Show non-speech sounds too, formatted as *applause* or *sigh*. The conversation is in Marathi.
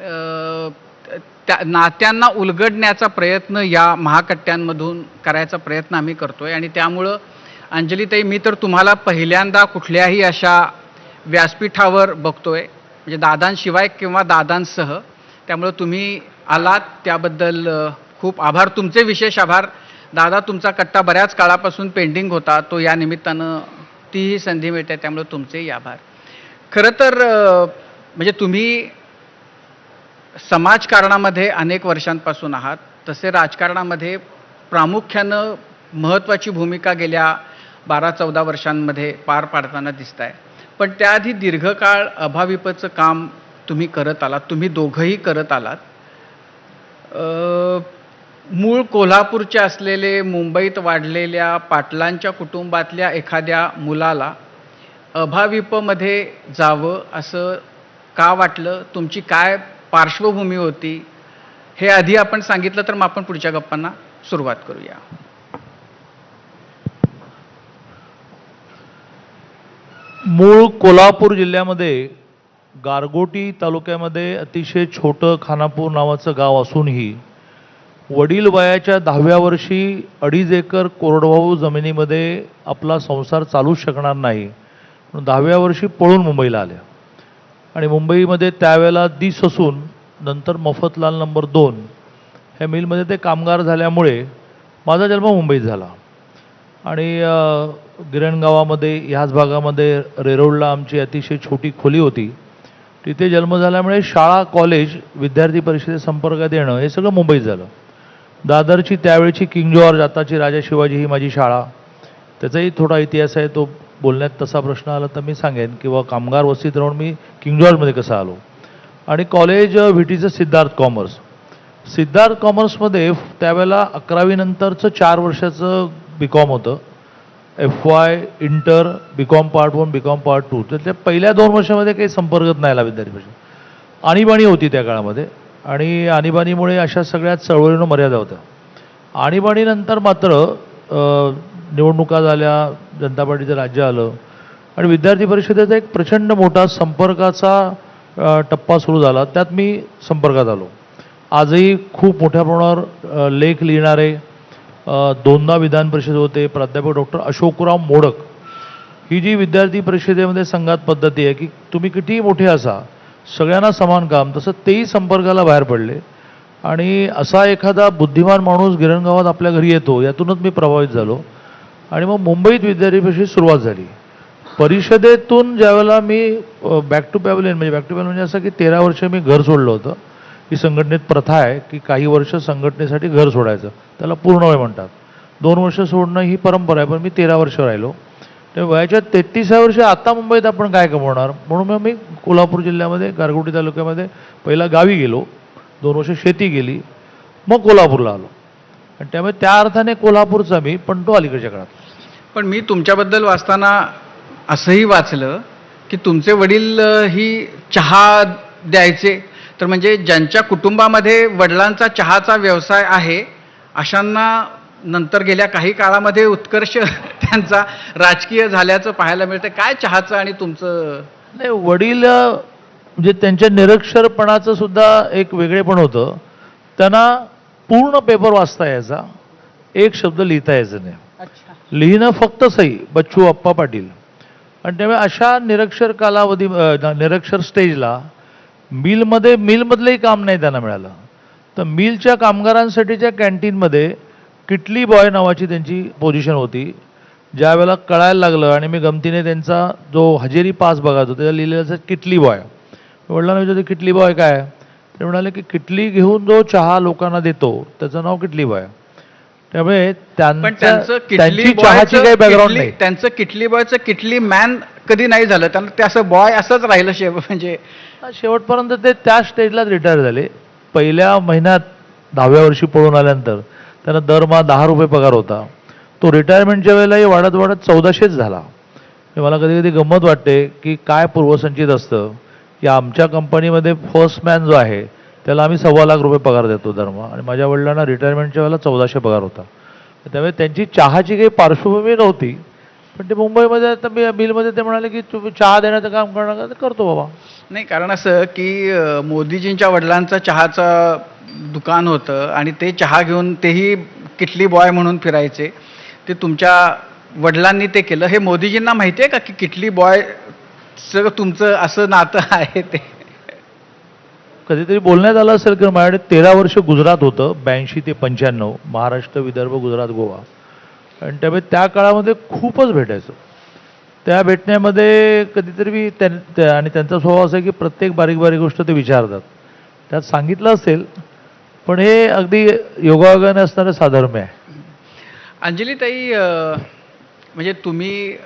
त्या नात्यांना उलगडण्याचा प्रयत्न या महाकट्ट्यांमधून करायचा प्रयत्न आम्ही करतो आहे आणि त्यामुळं अंजलीताई मी तर तुम्हाला पहिल्यांदा कुठल्याही अशा व्यासपीठावर बघतो आहे म्हणजे दादांशिवाय किंवा दादांसह. त्यामुळं तुम्ही आलात त्याबद्दल खूप आभार. तुमचे विशेष आभार. दादा तुमचा कट्टा बऱ्याच काळापासून पेंडिंग होता. तो या निमित्तानं तीही संधी मिळते त्यामुळे तुमचेही आभार. खरं तर म्हणजे तुम्ही समाजकारणामध्ये अनेक वर्षांपासून आहात तसे राजकारणामध्ये प्रामुख्यानं महत्त्वाची भूमिका गेल्या बारा चौदा वर्षांमध्ये पार पाडताना दिसत आहे पण त्याआधी दीर्घकाळ अभाविपचं काम तुम्ही करत आलात तुम्ही दोघंही करत आलात. मूळ कोल्हापूरचे असलेले मुंबईत वाढलेल्या पाटलांच्या कुटुंबातल्या एखाद्या मुलाला अभाविपमध्ये जावं असं का वाटलं? तुमची काय पार्श्वभूमी होती. हे आधी आपण सांगितलं तर मग आपण पुढच्या गप्पांना सुरुवात करूया. मूळ कोल्हापूर जिल्ह्यामध्ये गारगोटी तालुक्यामध्ये अतिशय छोटं खानापूर नावाचं गाव असूनही वडील वयाच्या दहाव्या वर्षी अडीच एकर कोरडवाहू जमिनीमध्ये आपला संसार चालूच शकणार नाही. म्हणून दहाव्या वर्षी पळून मुंबईला आल्या. आणि मुंबईमध्ये त्यावेळेला दिस असून नंतर मफतलाल नंबर दोन ह्या मिलमध्ये ते कामगार झाल्यामुळे माझा जन्म मुंबईत झाला. आणि गिरणगावामध्ये ह्याच भागामध्ये रेरोडला आमची अतिशय छोटी खोली होती. तिथे जन्म झाल्यामुळे शाळा कॉलेज विद्यार्थी परिषदेत संपर्कात येणं हे सगळं मुंबईत झालं. दादरची त्यावेळची किंग जॉर्ज आताची राजा शिवाजी ही माझी शाळा. त्याचाही थोडा इतिहास आहे तो बोलण्यात तसा प्रश्न आला तर मी सांगेन. किंवा कामगार वस्तीत राहून मी किंग जॉर्जमध्ये कसं आलो? आणि कॉलेज व्ही टीचं सिद्धार्थ कॉमर्स सिद्धार्थ कॉमर्समध्ये त्यावेळेला अकरावीनंतरचं चार वर्षाचं बी कॉम होतं. F Y inter B com part one B com part two तर त्या पहिल्या दोन वर्षामध्ये काही संपर्कच नाही आला विद्यार्थी आणीबाणी होती त्या काळामध्ये. आणि आणीबाणीमुळे अशा सगळ्या चळवळीनं मर्यादा होत्या. आणीबाणीनंतर मात्र निवडणुका झाल्या जनता पार्टीचं राज्य आलं. आणि विद्यार्थी परिषदेचा एक प्रचंड मोठा संपर्काचा टप्पा सुरू झाला. त्यात मी संपर्कात आलो. आजही खूप मोठ्या प्रमाणावर लेख लिहिणारे दोनदा विधान परिषद होते. प्राध्यापक डॉक्टर अशोकराव मोडक. ही जी विद्यार्थी परिषदेमध्ये संघात पद्धती आहे की तुम्ही कितीही मोठे असा सगळ्यांना समान काम तसं तेही संपर्काला बाहेर पडले. आणि असा एखादा बुद्धिमान माणूस गिरणगावात आपल्या घरी येतो यातूनच मी प्रभावित झालो. आणि मग मुंबईत विद्यार्थी सुरुवात झाली. परिषदेतून ज्यावेळेला मी बॅक टू पॅव्हलियन म्हणजे बॅक टू पॅव्हलियन म्हणजे असं की तेरा वर्ष मी घर सोडलं होतं. ही संघटनेत प्रथा आहे की काही वर्ष संघटनेसाठी घर सोडायचं. त्याला पूर्ण वय म्हणतात. दोन वर्ष सोडणं ही परंपरा आहे पण मी तेरा वर्ष राहिलो. तर वयाच्या तेहतीसाव्या वर्षी आता मुंबईत आपण काय कमवणार? म्हणून मग मी कोल्हापूर जिल्ह्यामध्ये गारगोटी तालुक्यामध्ये पहिला गावी गेलो. दोन वर्ष शेती गेली मग कोल्हापूरला आलो. आणि त्यामुळे त्या अर्थाने कोल्हापूरचा मी पण तो अलीकडच्या काळात. पण मी तुमच्याबद्दल वाचताना असंही वाचलं की तुमचे वडील ही चहा द्यायचे. तर म्हणजे ज्यांच्या कुटुंबामध्ये वडिलांचा चहाचा व्यवसाय आहे अशांना नंतर गेल्या काही काळामध्ये उत्कर्ष *laughs* त्यांचा राजकीय झाल्याचं पाहायला मिळतं. काय चहाचं आणि तुमचं? नाही वडील म्हणजे त्यांच्या निरक्षरपणाचं सुद्धा एक वेगळेपण होतं. त्यांना पूर्ण पेपर वाचता यायचा. एक शब्द लिहिता यायचं नाही. लिहिणं फक्त सही बच्चू अप्पा पाटील. आणि त्यामुळे अशा निरक्षर कालावधी निरक्षर स्टेजला मिलमध्ये मिलमधलंही काम नाही त्यांना मिळालं. तर मिलच्या कामगारांसाठीच्या कॅन्टीनमध्ये किटली बॉय नावाची त्यांची पोझिशन होती. ज्या वेळेला कळायला लागलं आणि मी गमतीने त्यांचा जो हजेरी पास बघायचो त्याच्या लिहिलेलं असं किटली बॉय. वडिलांना विचारतो किटली बॉय काय? ते म्हणाले की किटली घेऊन जो चहा लोकांना देतो त्याचं नाव किटली बॉय. त्यामुळे त्यांचं चहाची काही बॅकग्राऊंड किटली- नाही. त्यांचं किटली बॉयचं किटली मॅन कधी नाही झालं. त्यांना ते असं बॉय असंच राहिलं शे म्हणजे शेवटपर्यंत ते त्या स्टेजलाच रिटायर झाले. पहिल्या महिन्यात दहाव्या वर्षी पळून आल्यानंतर त्यांना दरमहा दहा रुपये पगार होता. तो रिटायरमेंटच्या वेळेलाही वाढत वाढत चौदाशेच झाला. मला कधी कधी गंमत वाटते की काय पूर्वसंचित असतं. की आमच्या कंपनीमध्ये फर्स्ट मॅन जो आहे त्याला आम्ही सव्वा लाख रुपये पगार देतो दरमहा आणि माझ्या वडिलांना रिटायरमेंटच्या वेळेला चौदाशे पगार होता. त्यामुळे त्यांची चहाची काही पार्श्वभूमी नव्हती. पण ते मुंबईमध्ये आता मी बिलमध्ये ते म्हणाले की तुम्ही चहा देण्याचं काम करणार का? करतो बाबा. नाही कारण असं की मोदीजींच्या वडिलांचं चहाचं दुकान होतं आणि ते चहा घेऊन तेही किटली बॉय म्हणून फिरायचे. ते तुमच्या वडिलांनी ते केलं. हे मोदीजींना माहिती आहे का की किटली बॉय तुमचं असं नातं आहे ते? कधीतरी बोलण्यात आलं असेल की माझ्याकडे तेरा वर्ष गुजरात होतं ब्याऐंशी ते पंच्याण्णव महाराष्ट्र विदर्भ गुजरात गोवा. आणि त्यामुळे त्या काळामध्ये खूपच भेटायचं. त्या भेटण्यामध्ये कधीतरी मी त्यां त्या- आणि त्यांचा स्वभाव असा आहे की प्रत्येक बारीक बारीक गोष्ट ते विचारतात. त्यात सांगितलं असेल पण हे अगदी योगायोगाने असणारं साधर्म्य आहे. अंजलीताई म्हणजे तुम्ही